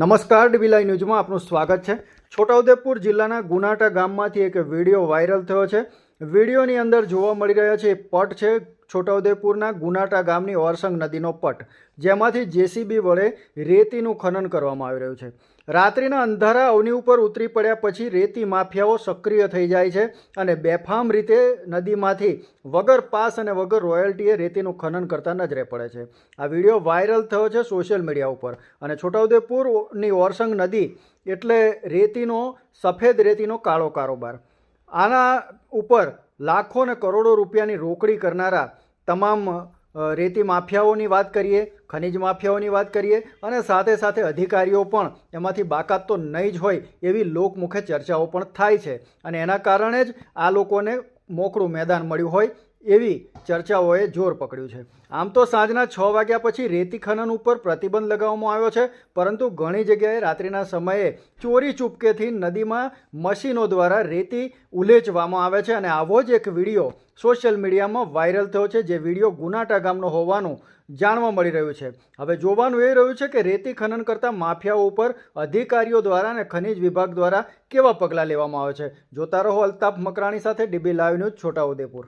નમસ્કાર ડીબીલાઈ ન્યૂઝમાં આપનું સ્વાગત છે. છોટાઉદેપુર જિલ્લાના ગુનાટા ગામમાંથી એક વીડિયો વાયરલ થયો છે. વિડીયોની અંદર જોવા મળી રહ્યા છે, એ પટ છે છોટાઉદેપુરના ગુનાટા ગામની ઓરસંગ નદીનો પટ, જેમાંથી જેસીબી વડે રેતીનું ખનન કરવામાં આવી રહ્યું છે. રાત્રિના અંધારા અવની ઉપર ઉતરી પડ્યા પછી રેતી માફિયાઓ સક્રિય થઈ જાય છે અને બેફામ રીતે નદીમાંથી વગર પાસ અને વગર રોયલ્ટીએ રેતીનું ખનન કરતા નજરે પડે છે. આ વીડિયો વાયરલ થયો છે સોશિયલ મીડિયા ઉપર અને છોટાઉદેપુરની ઓરસંગ નદી એટલે રેતીનો, સફેદ રેતીનો કાળો કારોબાર. આના ઉપર લાખો અને કરોડો રૂપિયાની રોકડી કરનારા તમામ રેતી માફિયાઓની વાત કરીએ, ખનિજ માફિયાઓની વાત કરીએ અને સાથે સાથે અધિકારીઓ પણ એમાંથી બાકાત તો નહીં જ હોય એવી લોકમુખે ચર્ચાઓ પણ થાય છે. અને એના કારણે જ આ લોકોને મોકળું મેદાન મળ્યું હોય એવી ચર્ચાઓએ જોર પકડ્યું છે. આમ તો સાંજના છ વાગ્યા પછી રેતી ખનન ઉપર પ્રતિબંધ લગાવવામાં આવ્યો છે, પરંતુ ઘણી જગ્યાએ રાત્રિના સમયે ચોરી ચૂપકેથી નદીમાં મશીનો દ્વારા રેતી ઉલેચવામાં આવે છે અને આવો જ એક વીડિયો સોશિયલ મીડિયામાં વાયરલ થયો છે, જે વીડિયો ગુનાટા ગામનો હોવાનું જાણવા મળી રહ્યું છે. હવે જોવાનું એ રહ્યું છે કે રેતી ખનન કરતા માફિયાઓ ઉપર અધિકારીઓ દ્વારા અને ખનિજ વિભાગ દ્વારા કેવા પગલાં લેવામાં આવે છે? જોતા રહો અલ્તાફ મકરાણી સાથે ડીબી લાઈવ ન્યૂઝ છોટાઉદેપુર.